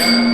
Amen.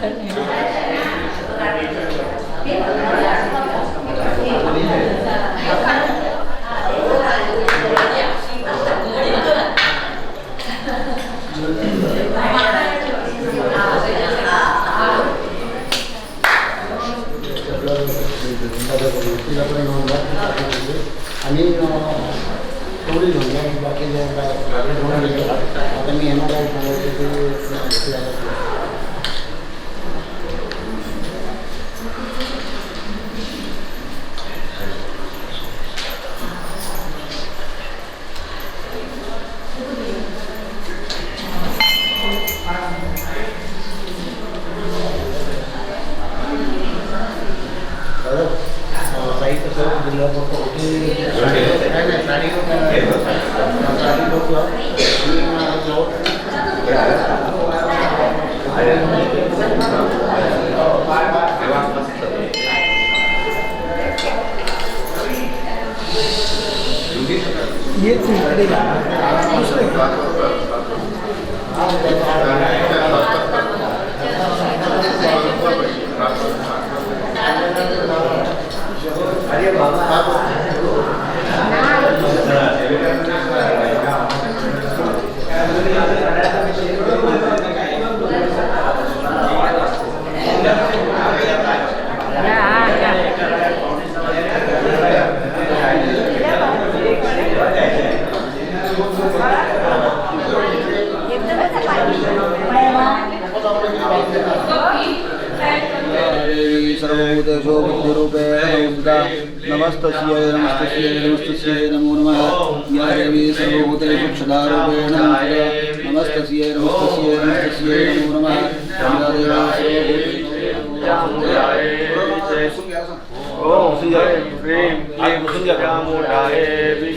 Gracias. Dalam.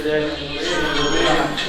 Yeah.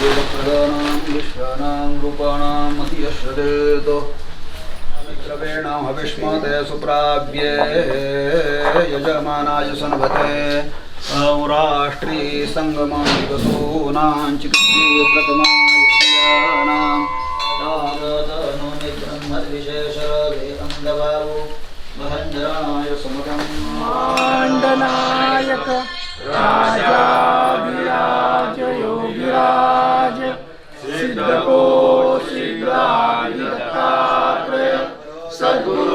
वेदप्रदानां विश्वानां रूपाणामति यश्रदेत् द्रवेणां हविष्मते सुप्राव्ये यजमानाय सन्भते औराष्ट्रीसङ्गमादिवसूनाञ्च प्रथमायानां ब्रह्मविशेषवेदं दवारो माण्डनायक राजाधिराज योगिराज सिद्धको सिद्धादिदत्तात्रय सद्गुरु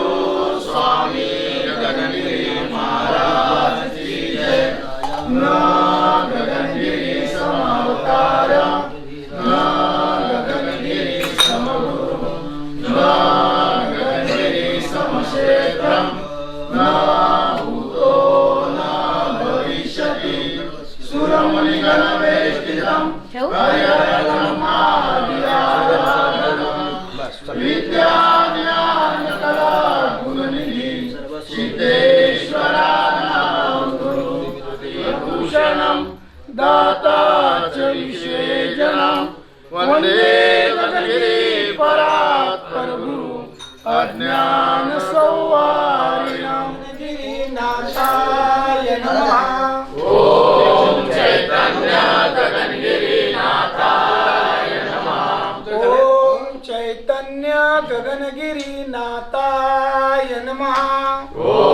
ಗಿರಿನಾಥಾಯ ನಮಃ ಓ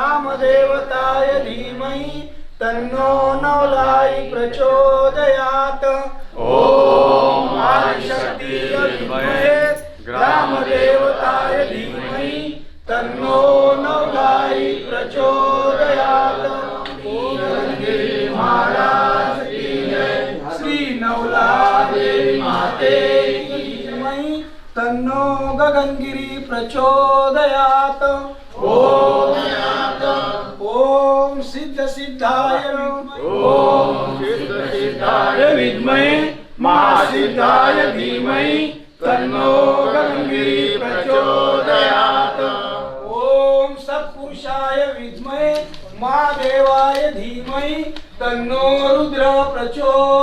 ग्रामदेवताय धीमहि तन्नो नवलाई प्रचोदयात्। ॐ आदिशक्तीय विद्महे ग्रामदेवताय धीमहि तन्नो नवलाई प्रचोदयात्। महाराज श्री नवला देवी माते जय तन्नो गगनगिरी प्रचोदयात्। ॐ महासिद्धाय धीमहि तन्नो गंगी प्रचोदयात्। ॐ सत्पुरुषाय विद्महे महादेवाय धीमहि तन्नो रुद्र प्रचोदयात्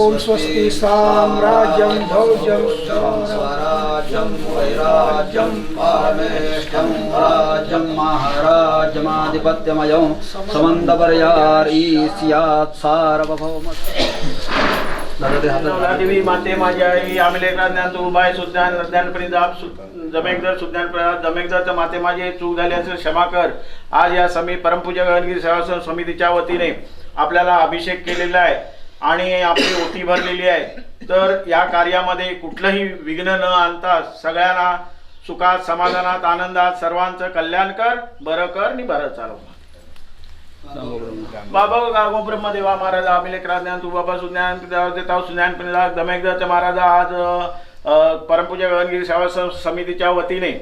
ॐ स्वस्ति साम्राज्यं भौजं स्वराज्यं वैराज्यं परमेष्ठं राज्यं महाराजमाधिपत्यमयं समन्दपर्यारी माते माझी आई ज्ञान तुबाय सुज्ञान ज्ञानपणी जाप जमेकदर सुज्ञान जमेकदर तर माते माझी चूक झाली क्षमा कर. आज या समी परमपूजा सेवा समितीच्या वतीने आपल्याला अभिषेक केलेला आहे. आणि आपली ओटी भरलेली आहे. तर या कार्यामध्ये कुठलंही विघ्न न आणता सगळ्यांना सुखात समाधानात आनंदात सर्वांचं कल्याण कर बरं कर नि बरं चालव. बाबा गागो ब्रह्मदेवा महाराज आम्ही ज्ञान तू बाबा सुज्ञान देता सुज्ञान पिंदास दमेकदाचे महाराज आज परमपूजा गगनगिरी सेवा समितीच्या वतीने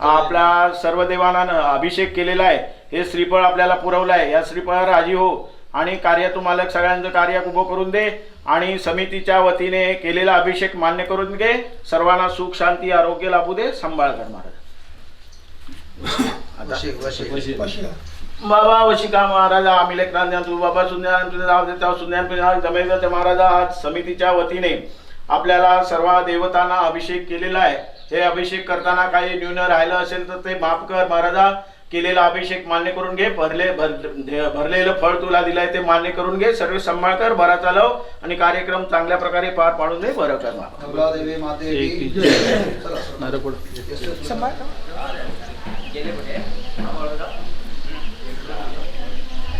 आपल्या सर्व देवांना अभिषेक केलेला आहे. हे श्रीफळ आपल्याला पुरवलं आहे. या श्रीफळ राजी हो. आणि कार्य तुम्हाला सगळ्यांचं कार्य उभं करून दे. आणि समितीच्या वतीने केलेला अभिषेक मान्य करून घे. सर्वांना सुख शांती आरोग्य लाभू दे. सांभाळ कर महाराज. बाबा वशिका महाराज आम्ही लेकरांना तू बाबा सुज्ञान महाराज आज समितीच्या वतीने आपल्याला सर्व देवतांना अभिषेक केलेला आहे. हे अभिषेक करताना काही न्यून राहिलं असेल तर ते माफ कर महाराजा. केलेला अभिषेक मान्य करून घे भरले भर भरलेलं फळ तुला दिलंय ते मान्य करून घे सर्व सांभाळ कर बरा चालव आणि कार्यक्रम चांगल्या प्रकारे पार पाडून दे बरं कर